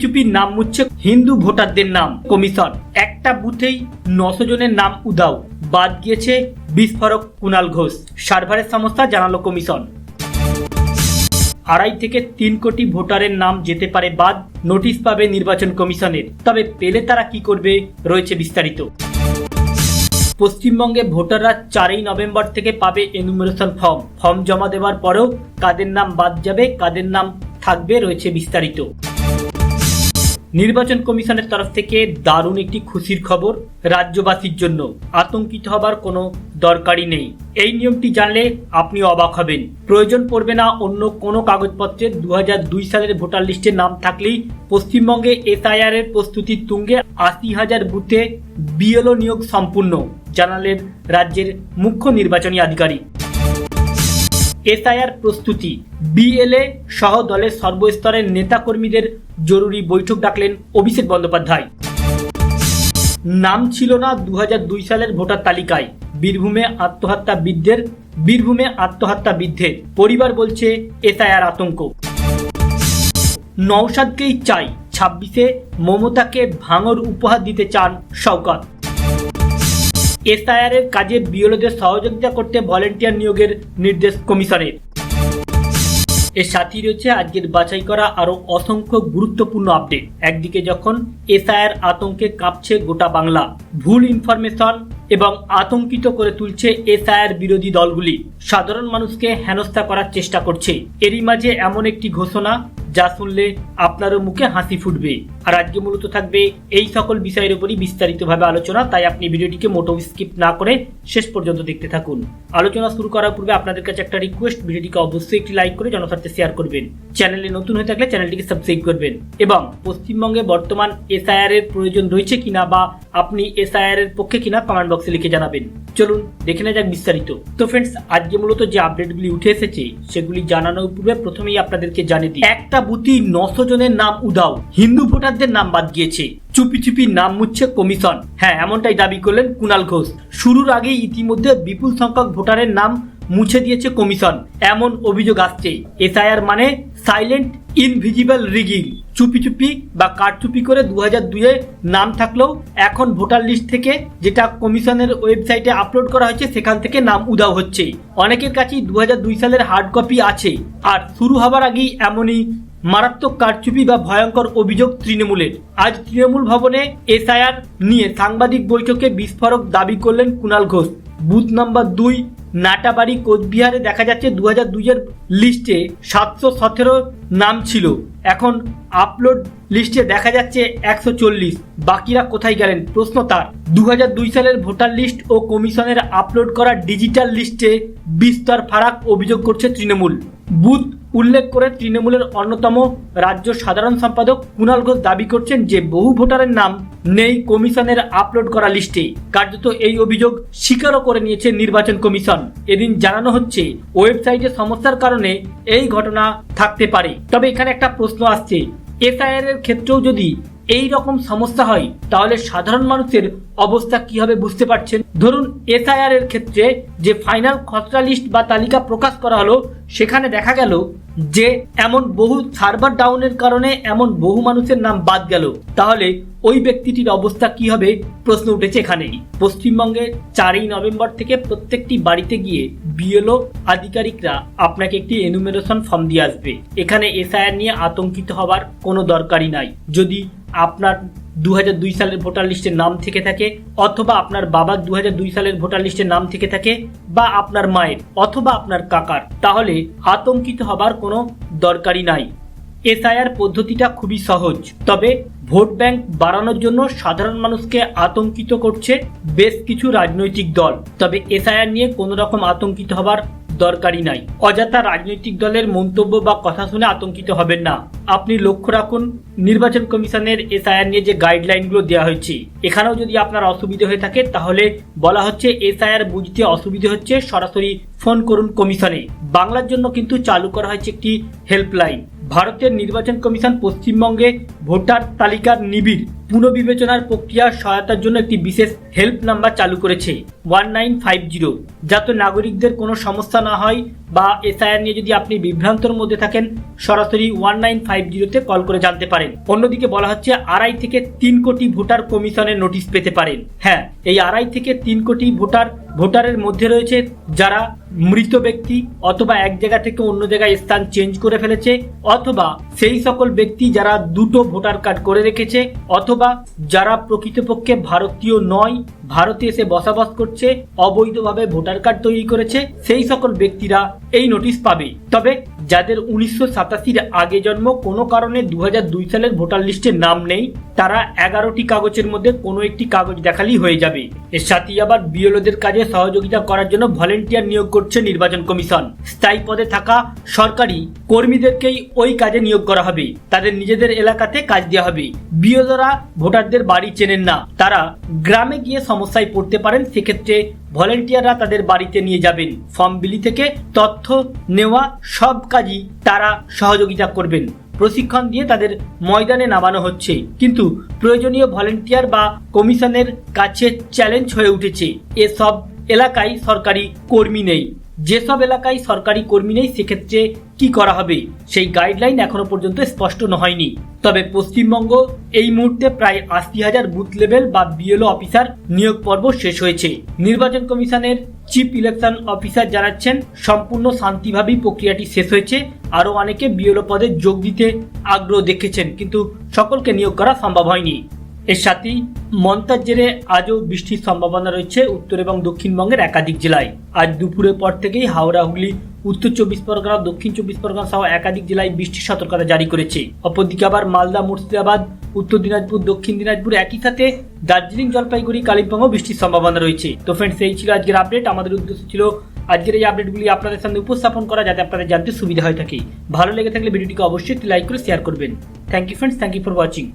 চুপি নাম মুচ্ছে হিন্দু ভোটারদের নাম। কমিশন, একটা বুথেই নশো জনের নাম উদাও বাদ গিয়েছে বিস্ফোরক কুণাল ঘোষ। সার্ভারের সমস্যা জানালো কমিশন। আড়াই থেকে তিন কোটি ভোটারের নাম যেতে পারে বাদ, নোটিশ পাবে নির্বাচন কমিশনের। তবে পেলে তারা কি করবে রয়েছে বিস্তারিত। পশ্চিমবঙ্গে ভোটাররা চারই নভেম্বর থেকে পাবে এনুমারেশন ফর্ম ফর্ম জমা দেওয়ার পরেও কাদের নাম বাদ যাবে, কাদের নাম থাকবে রয়েছে বিস্তারিত। নির্বাচন কমিশনের তরফ থেকে দারুণ একটি খুশির খবর রাজ্যবাসীর জন্য। আতঙ্কিত হবার কোনো দরকারই নেই। এই নিয়মটি জানলে আপনি অবাক হবেন। প্রয়োজন পড়বে না অন্য কোনো কাগজপত্রে। দু হাজার দুই সালের ভোটার লিস্টে নাম থাকলেই পশ্চিমবঙ্গে এসআইআর এর প্রস্তুতি তুঙ্গে আশি হাজার বুথে বিএলও নিয়োগ সম্পূর্ণ, জানালেন রাজ্যের মুখ্য নির্বাচনী আধিকারিক। এসআইআর প্রস্তুতি। বিএলএ সহ দলের সর্বস্তরের নেতাকর্মীদের জরুরি বৈঠক ডাকলেন অভিষেক বন্দ্যোপাধ্যায়। নাম ছিল না দু হাজার দুই সালের ভোটার তালিকায়। বীরভূমে আত্মহত্যা বৃদ্ধের, বীরভূমে আত্মহত্যা বৃদ্ধের। পরিবার বলছে এসআইআর আতঙ্ক। নৌসাদকেই চাই, ছাব্বিশে মমতাকে ভাঙর উপহার দিতে চান শওকত। এসআইআর এর কাজে বিএলওদের সহযোগিতা করতে ভলেন্টিয়ার নিয়োগের নির্দেশ কমিশনের। এর সাথেই রয়েছে আজকের বাছাই করা আরও অসংখ্য গুরুত্বপূর্ণ আপডেট। একদিকে যখন এসআইআর আতঙ্কে কাঁপছে গোটা বাংলা, ভুল ইনফরমেশন এবং আতঙ্কিত করে তুলছে এসআইআর বিরোধী দলগুলি, সাধারণ মানুষকে হেনস্থা করার চেষ্টা করছে। এরই মাঝে এমন একটি ঘোষণা, যা শুনলে আপনারও মুখে হাসি ফুটবে। আর আজকে মূলত থাকবে এই সকল বিষয়ের উপরই বিস্তারিতভাবে আলোচনা, তাই আপনি ভিডিওটিকে মোটো স্কিপ না করে শেষ পর্যন্ত দেখতে থাকুন। আলোচনা শুরু করার পূর্বে আপনাদের কাছে একটা রিকোয়েস্ট ভিডিওটিকে অবশ্যই একটি লাইক করে জনস্বার্থে শেয়ার করবেন। চ্যানেলে নতুন হয়ে থাকলে চ্যানেলটিকে সাবস্ক্রাইব করবেন। এবং পশ্চিমবঙ্গে বর্তমান এসআইআর এর প্রয়োজন রয়েছে কিনা বা আপনি এসআইআর এর পক্ষে কিনা কমেন্ট বক্সে লিখে জানাবেন। চলুন দেখে নেওয়া যাক বিস্তারিত। তো ফ্রেন্ডস আজকে মূলত যে আপডেটগুলি উঠে এসেছে, সেগুলি জানানোর পূর্বে প্রথমেই আপনাদেরকে জানিয়ে দিই। একটা বুথি নশো জনের নাম উদাও হিন্দু ভোটারদের নাম বাদ গিয়েছে। চুপি চুপি নাম মুচ্ছে কমিশন। হ্যাঁ এমনটাই দাবি করলেন কুণাল ঘোষ। শুরুর আগেই ইতিমধ্যে বিপুল সংখ্যক ভোটারের নাম মুছে দিয়েছে কমিশন। এমন অভিযোগ আসছে। এসআইআর মানে সাইলেন্ট ইনভিজিবল রিগিং। চুপি চুপি বা কারচুপি করে দু হাজার দুয়ে নাম থাকলেও এখন ভোটার লিস্ট থেকে যেটা কমিশনের ওয়েবসাইটে আপলোড করা হয়েছে, সেখান থেকে নাম উদাও হচ্ছে। অনেকের কাছেই দু হাজার দুই সালের হার্ড কপি আছে। আর শুরু হবার আগেই এমনই মারাত্মক কারচুপি বা ভয়ঙ্কর অভিযোগ তৃণমূলের। আজ তৃণমূল ভবনে এসআইআর নিয়ে সাংবাদিক বৈঠকে বিস্ফোরক দাবি করলেন কুণাল ঘোষ। বুথ নাম্বার দুই, নাটাবাড়ি, কোচবিহারে দেখা যাচ্ছে দু হাজার দুইয়ের লিস্টে সাতশো সতেরো নাম ছিল। এখন আপলোড লিস্টে দেখা যাচ্ছে একশো চল্লিশ। বাকিরা কোথায় গেলেন? প্রশ্ন তার। দু হাজার দুই সালের ভোটার লিস্ট ও কমিশনের আপলোড করা ডিজিটাল লিস্টে বিস্তর ফারাক অভিযোগ করছে তৃণমূল। বুথ উল্লেখ করে তৃণমূলের অন্যতম রাজ্য সাধারণ সম্পাদক কুণাল ঘোষ দাবি করছেন যে বহু ভোটারের নাম নেই কমিশনের আপলোড করা লিস্টে। কার্যত এই অভিযোগ স্বীকারও করে নিয়েছে নির্বাচন কমিশন। এদিন জানানো হচ্ছে, ওয়েবসাইটে সমস্যার কারণে এই ঘটনা থাকতে পারে। তবে এখানে একটা প্রশ্ন আসছে এসআইআর এর ক্ষেত্রেও যদি এই রকম সমস্যা হয়, তাহলে সাধারণ মানুষের অবস্থা কি হবে বুঝতে পারছেন? ধরুন এসআইআর এর ক্ষেত্রে যে ফাইনাল খসড়া লিস্ট বা তালিকা প্রকাশ করা হলো, সেখানে দেখা গেল যে এমন বহু সার্ভার ডাউনের কারণে এমন বহু মানুষের নাম বাদ গেল। তাহলে ওই ব্যক্তিটির অবস্থা কি হবে? প্রশ্ন উঠেছে এখানেই। পশ্চিমবঙ্গে চারই নভেম্বর থেকে প্রত্যেকটি বাড়িতে গিয়ে বিএলও আধিকারিকরা আপনাকে একটি এনুমেরেশন ফর্ম দিয়ে আসবে। এখানে এসআইআর নিয়ে আতঙ্কিত হবার কোনো দরকারই নাই। যদি আপনার দু হাজার দুই সালের ভোটার লিস্টের নাম থেকে থাকে, অথবা আপনার বাবার দু হাজার দুই সালের ভোটার লিস্টের নাম থেকে থাকে, বা আপনার মায়ের অথবা আপনার কাকার। তাহলে আতঙ্কিত হবার কোনো দরকারই নাই। এসআইআর পদ্ধতিটা খুবই সহজ। তবে ভোট ব্যাংক বাড়ানোর জন্য সাধারণ মানুষকে আতঙ্কিত করছে বেশ কিছু রাজনৈতিক দল। তবে এসআইআর নিয়ে কোনো রকম আতঙ্কিত হবার দরকারই নাই। অযথা রাজনৈতিক দলের মন্তব্য বা কথা শুনে আতঙ্কিত হবেন না। আপনি লক্ষ্য রাখুন, নির্বাচন কমিশনের এসআইআর নিয়ে যে গাইডলাইনগুলো দেওয়া হয়েছে, এখানেও যদি আপনার অসুবিধা হয়ে থাকে, তাহলে বলা হচ্ছে এসআইআর বুঝতে অসুবিধা হচ্ছে, সরাসরি ফোন করুন কমিশনে। বাংলার জন্য কিন্তু চালু করা হয়েছে একটি হেল্পলাইন। ভারতের নির্বাচন কমিশন পশ্চিমবঙ্গে ভোটার তালিকার নিবিড়। পুনর্বিবেচনার প্রক্রিয়া সহায়তার জন্য একটি বিশেষ হেল্প নাম্বার চালু করেছে। ওয়ান নাইন ফাইভ জিরো যাতে নাগরিকদের কোনো সমস্যা না হয় বা এসআইআর নিয়ে যদি আপনি বিভ্রান্তর মধ্যে থাকেন, সরাসরি ওয়ান নাইন ফাইভ জিরোতে কল করে জানতে পারেন। অন্যদিকে বলা হচ্ছে আড়াই থেকে তিন কোটি ভোটার কমিশনের নোটিশ পেতে পারেন। হ্যাঁ এই আড়াই থেকে তিন কোটি ভোটার, ভোটারের মধ্যে রয়েছে যারা মৃত ব্যক্তি অথবা এক জায়গা থেকে অন্য জায়গায় স্থান চেঞ্জ করে ফেলেছে, অথবা সেই সকল ব্যক্তি যারা দুটো ভোটার কার্ড করে রেখেছে, অথবা যারা প্রকৃতপক্ষে ভারতীয় নয়, ভারতে এসে বসবাস করছে, অবৈধভাবে ভোটার কার্ড তৈরি করেছে, সেই সকল ব্যক্তিরা এই নোটিশ পাবে। তবে যাদের উনিশশো সাতাশির আগে জন্ম, কোনো কারণে দু হাজার দুই সালের ভোটার লিস্টে নাম নেই তারা এগারোটি কাগজের মধ্যে কোনো একটি কাগজ দেখালেই হয়ে যাবে। এর সাথেই আবার বিএলওদের কাজে সহযোগিতা করার জন্য ভলেন্টিয়ার নিয়োগ করছে নির্বাচন কমিশন। স্থায়ী পদে থাকা সরকারি কর্মীদেরকেই ওই কাজে নিয়োগ করা হবে। তাদের নিজেদের এলাকাতে কাজ দেওয়া হবে। বিএলওরা ভোটারদের বাড়ি চেনেন না। তারা গ্রামে গিয়ে সমস্যায় পড়তে পারেন, সেক্ষেত্রে ভলেন্টিয়াররা তাদের বাড়িতে নিয়ে যাবেন। ফর্ম বিলি থেকে তথ্য নেওয়া সব কাজই তারা সহযোগিতা করবেন। প্রশিক্ষণ দিয়ে তাদের ময়দানে নামানো হচ্ছে। কিন্তু প্রয়োজনীয় ভলেন্টিয়ার বা কমিশনের কাছে চ্যালেঞ্জ হয়ে উঠেছে। এসব এলাকায় সরকারি কর্মী নেই। যেসব এলাকায় সরকারি কর্মী নেই, সেক্ষেত্রে কি করা হবে? সেই গাইডলাইন এখনও পর্যন্ত স্পষ্ট হয়নি তবে পশ্চিমবঙ্গ এই মুহূর্তে প্রায় আশি হাজার বুথ লেভেল বা বিএলও অফিসার নিয়োগ পর্ব শেষ হয়েছে। নির্বাচন কমিশনের চিফ ইলেকশন অফিসার জানাচ্ছেন, সম্পূর্ণ শান্তিভাবেই প্রক্রিয়াটি শেষ হয়েছে। আরও অনেকে বিএলও পদে যোগ দিতে আগ্রহ দেখেছেন, কিন্তু সকলকে নিয়োগ করা সম্ভব হয়নি। এর সাথেই মন্তার জেরে আজও বৃষ্টির সম্ভাবনা রয়েছে উত্তর এবং দক্ষিণবঙ্গের একাধিক জেলায়। আজ দুপুরের পর থেকেই হাওড়া, হুগলি, উত্তর চব্বিশ পরগনা, দক্ষিণ চব্বিশ পরগনা সহ একাধিক জেলায় বৃষ্টির সতর্কতা জারি করেছে। অপরদিকে আবার মালদা, মুর্শিদাবাদ, উত্তর দিনাজপুর, দক্ষিণ দিনাজপুর একই সাথে দার্জিলিং, জলপাইগুড়ি, কালিম্পংও বৃষ্টির সম্ভাবনা রয়েছে। তো ফ্রেন্ডস এই ছিল আজকের আপডেট আমাদের উদ্দেশ্য ছিল আজকের এই আপডেটগুলি আপনাদের সামনে উপস্থাপন করা যাতে আপনাদের জানতে সুবিধা হয়ে থাকে। ভালো লেগে থাকলে ভিডিওটিকে অবশ্যই লাইক করে শেয়ার করবেন। Thank you friends thank you for watching